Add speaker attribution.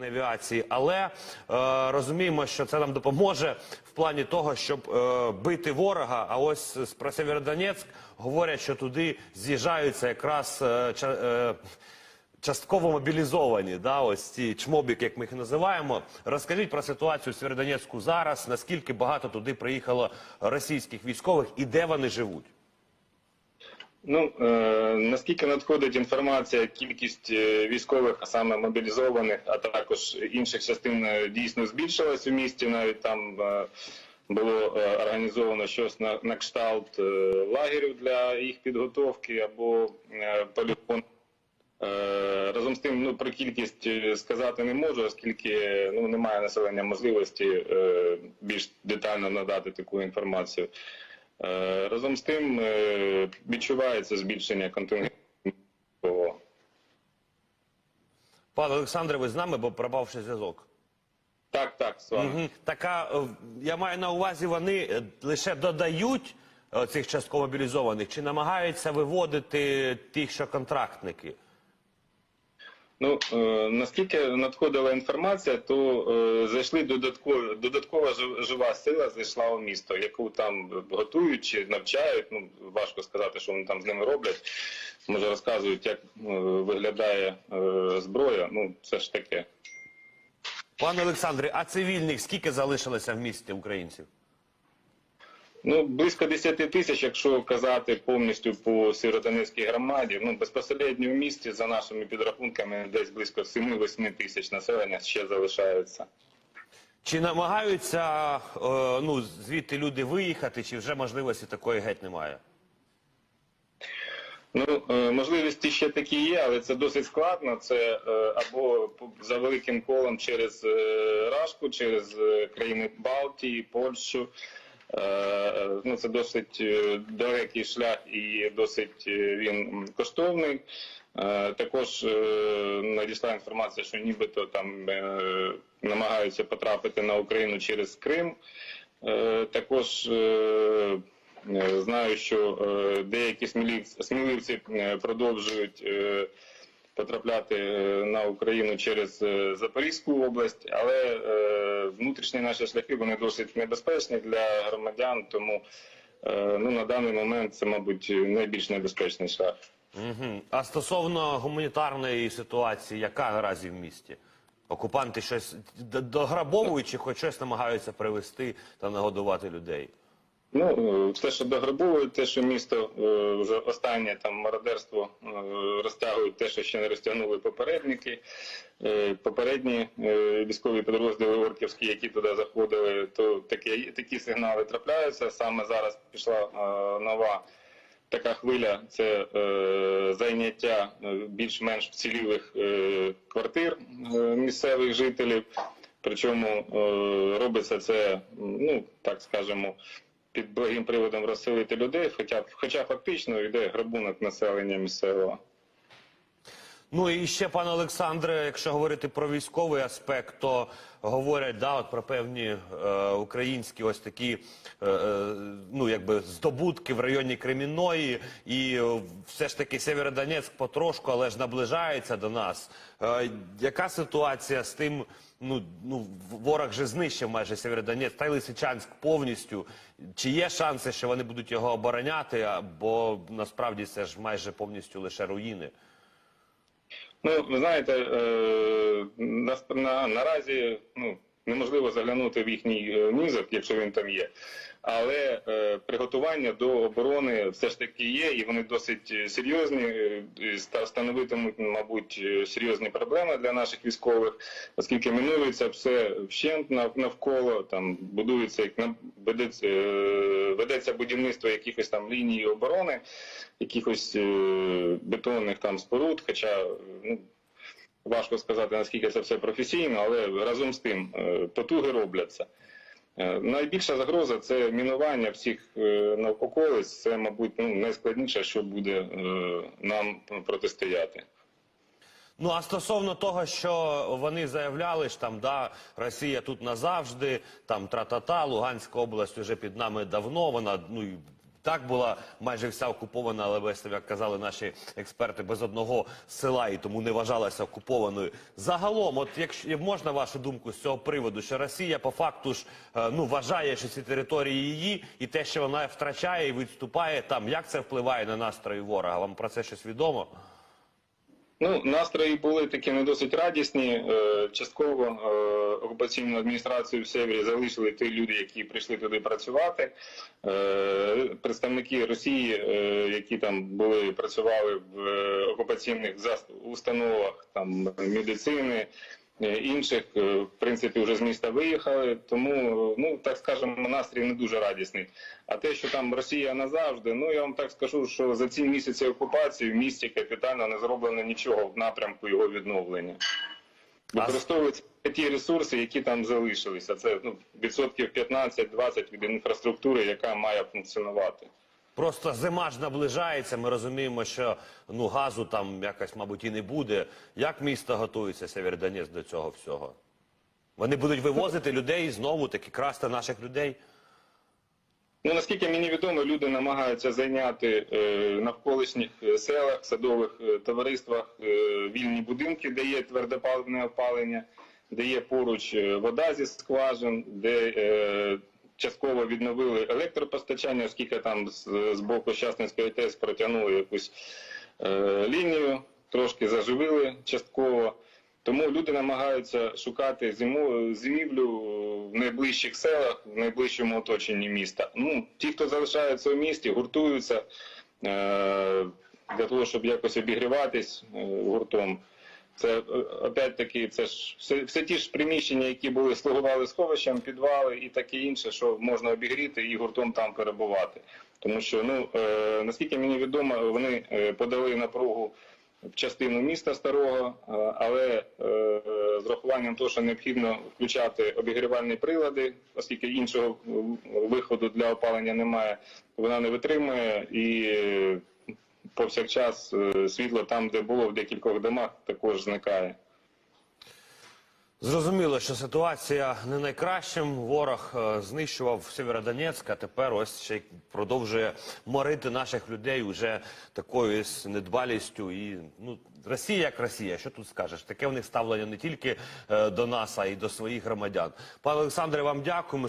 Speaker 1: авіації, але е, розуміємо, що це нам допоможе в плані того, щоб е, бити ворога. А ось про Сєвєродонецьк говорять, що туди з'їжджаються якраз е, е, частково мобілізовані, да, ось ці чмобіки, як ми їх називаємо. Розкажіть про ситуацію в Сєвєродонецьку зараз, наскільки багато туди приїхало російських військових і де вони живуть?
Speaker 2: Ну е, наскільки надходить інформація, кількість е, військових, а саме мобілізованих, а також інших частин е, дійсно збільшилась у місті. Навіть там е, було е, організовано щось на, на кшталт е, лагерів для їх підготовки або е, полігон. Е, Разом з тим, ну про кількість сказати не можу, оскільки ну немає населення можливості е, більш детально надати таку інформацію. Е, Разом з тим е, відчувається збільшення контингенту.
Speaker 1: Пане Олександре, ви з нами, бо пропавши зв'язок.
Speaker 2: Так, так, з вами.
Speaker 1: Мгм. Така е, я маю на увазі, вони лише додають цих частково мобілізованих, чи намагаються виводити тих, що контрактники?
Speaker 2: Ну е, наскільки надходила інформація, то е, зайшли додатково додаткова жива сила зайшла у місто, яку там готують чи навчають. Ну важко сказати, що вони там з ними роблять. Може розказують, як е, виглядає е, зброя. Ну це ж таке.
Speaker 1: Пане Олександре, а цивільних скільки залишилося в місті українців?
Speaker 2: Ну, близько 10 тисяч, якщо казати повністю по Сєвєродонецькій громаді. Ну, безпосередньо в місті, за нашими підрахунками, десь близько 7-8 тисяч населення ще залишаються.
Speaker 1: Чи намагаються е, ну, звідти люди виїхати, чи вже можливості такої геть немає?
Speaker 2: Ну, е, можливості ще такі є, але це досить складно. Це е, або за великим колом через е, Рашку, через країни Балтії, Польщу. Е, е, Ну, це досить е, далекий шлях і досить він коштовний. Також надійшла інформація, що нібито там намагаються потрапити на Україну через Крим. Також знаю, що деякі сміливці продовжують потрапляти е, на Україну через е, Запорізьку область, але е, внутрішні наші шляхи вони досить небезпечні для громадян, тому ну, на даний момент це, мабуть, найбільш небезпечний шлях.
Speaker 1: Угу. А стосовно гуманітарної ситуації, яка наразі в місті? Окупанти щось д- дограбовують чи хоч щось намагаються привезти та нагодувати людей?
Speaker 2: Ну, е, все, що дограбовують, те, що місто е, вже останнє там мародерство е, розтягують, те, що ще не розтягнули попередники. Попередні військові підрозділи орківські, які туди заходили, то такі, такі сигнали трапляються. Саме зараз пішла нова така хвиля це зайняття більш-менш вцілілих квартир місцевих жителів. Причому робиться це, ну так скажемо, під благим приводом розселити людей, хоча, хоча фактично йде грабунок населення місцевого.
Speaker 1: Ну і ще, пане Олександре, якщо говорити про військовий аспект, то говорять да, от про певні е, українські ось такі е, е, ну, якби здобутки в районі Кремінної, і все ж таки Сєвєродонецьк потрошку, але ж наближається до нас. Е, яка ситуація з тим? Ну, ну ворог же знищив майже Сєвєродонецьк, та й Лисичанськ повністю. Чи є шанси, що вони будуть його обороняти? Бо насправді це ж майже повністю лише руїни.
Speaker 2: Ну, ви знаєте, е, на, на, наразі ну, неможливо заглянути в їхній е, мізок, якщо він там є. Але е, приготування до оборони все ж таки є, і вони досить е, серйозні, е, становитимуть, мабуть, е, серйозні проблеми для наших військових, оскільки минується все вщент навколо, там будується як ведеться, е, ведеться будівництво якихось там ліній оборони, якихось е, бетонних там споруд, хоча е, ну, важко сказати, наскільки це все професійно, але разом з тим е, потуги робляться. Е, Найбільша загроза це мінування всіх е, навколиць. Це, мабуть, ну, найскладніше, що буде нам протистояти.
Speaker 1: Ну а стосовно того, що вони заявляли ж там, да, Росія тут назавжди, там тра-та-та, Луганська область вже під нами давно. Вона ну так була майже вся окупована, але без як казали наші експерти, без одного села і тому не вважалася окупованою. Загалом, от якщо можна вашу думку з цього приводу, що Росія по факту ж е, ну вважає, що ці території її, і те, що вона втрачає і відступає там, як це впливає на настрої ворога? Вам про це щось відомо?
Speaker 2: Ну, настрої були такі не досить радісні. Е, Частково е, окупаційну адміністрацію в Севері залишили ті люди, які прийшли туди працювати. Е, Представники Росії, які там були працювали в окупаційних установах там медицини. Е, Інших, е, в принципі, вже з міста виїхали, тому, е, ну так скажемо, настрій не дуже радісний. А те, що там Росія назавжди, ну я вам так скажу, що за ці місяці окупації в місті капітально не зроблено нічого в напрямку його відновлення. Використовуються ті ресурси, які там залишилися. Це ну, відсотків 15-20 від інфраструктури, яка має функціонувати.
Speaker 1: Просто зима ж наближається. Ми розуміємо, що ну газу там якось, мабуть, і не буде. Як місто готується Сєвєродонецьк до цього всього? Вони будуть вивозити людей знову таки красти наших людей.
Speaker 2: Ну наскільки мені відомо, люди намагаються зайняти е, навколишніх е, селах, садових е, товариствах е, вільні будинки, де є твердопаливне опалення, де є поруч е, вода зі скважин, де е, частково відновили електропостачання, оскільки там з, з боку Щасницької ТЕС протягнули якусь е, лінію, трошки заживили частково. Тому люди намагаються шукати зиму, зимівлю в найближчих селах, в найближчому оточенні міста. Ну, ті, хто залишається в місті, гуртуються е, для того, щоб якось обігріватись е, гуртом. Це е, опять-таки, це ж все, все ті ж приміщення, які були слугували сховищем, підвали і таке інше, що можна обігріти і гуртом там перебувати. Тому що, ну е, наскільки мені відомо, вони е, подали напругу в частину міста старого, е, але е, з рахуванням того, що необхідно включати обігрівальні прилади, оскільки іншого виходу для опалення немає, вона не витримує і повсякчас е, світло там, де було в декількох домах, також зникає.
Speaker 1: Зрозуміло, що ситуація не найкращим. Ворог е, знищував Сєвєродонецьк, а тепер ось ще продовжує морити наших людей уже такою недбалістю. І ну Росія як Росія, що тут скажеш? Таке в них ставлення не тільки е, до нас, а й до своїх громадян. Пане Олександре, вам дякуємо.